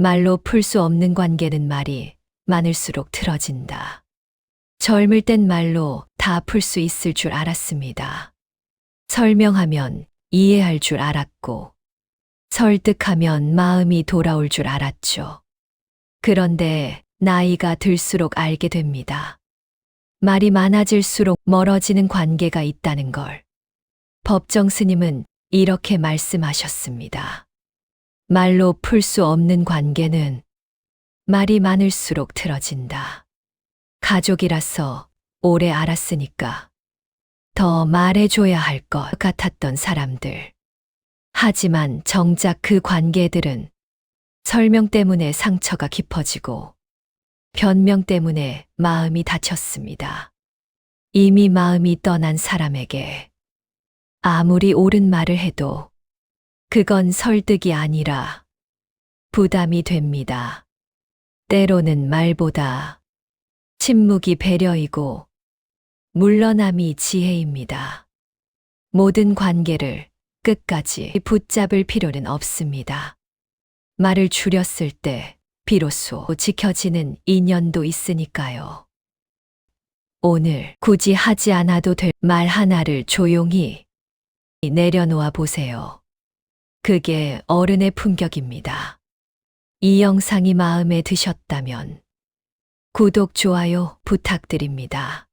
말로 풀 수 없는 관계는 말이 많을수록 틀어진다. 젊을 땐 말로 다 풀 수 있을 줄 알았습니다. 설명하면 이해할 줄 알았고, 설득하면 마음이 돌아올 줄 알았죠. 그런데 나이가 들수록 알게 됩니다. 말이 많아질수록 멀어지는 관계가 있다는 걸. 법정 스님은 이렇게 말씀하셨습니다. 말로 풀 수 없는 관계는 말이 많을수록 틀어진다. 가족이라서 오래 알았으니까 더 말해줘야 할 것 같았던 사람들. 하지만 정작 그 관계들은 설명 때문에 상처가 깊어지고 변명 때문에 마음이 다쳤습니다. 이미 마음이 떠난 사람에게 아무리 옳은 말을 해도 그건 설득이 아니라 부담이 됩니다. 때로는 말보다 침묵이 배려이고 물러남이 지혜입니다. 모든 관계를 끝까지 붙잡을 필요는 없습니다. 말을 줄였을 때 비로소 지켜지는 인연도 있으니까요. 오늘 굳이 하지 않아도 될 말 하나를 조용히 내려놓아 보세요. 그게 어른의 품격입니다. 이 영상이 마음에 드셨다면 구독, 좋아요 부탁드립니다.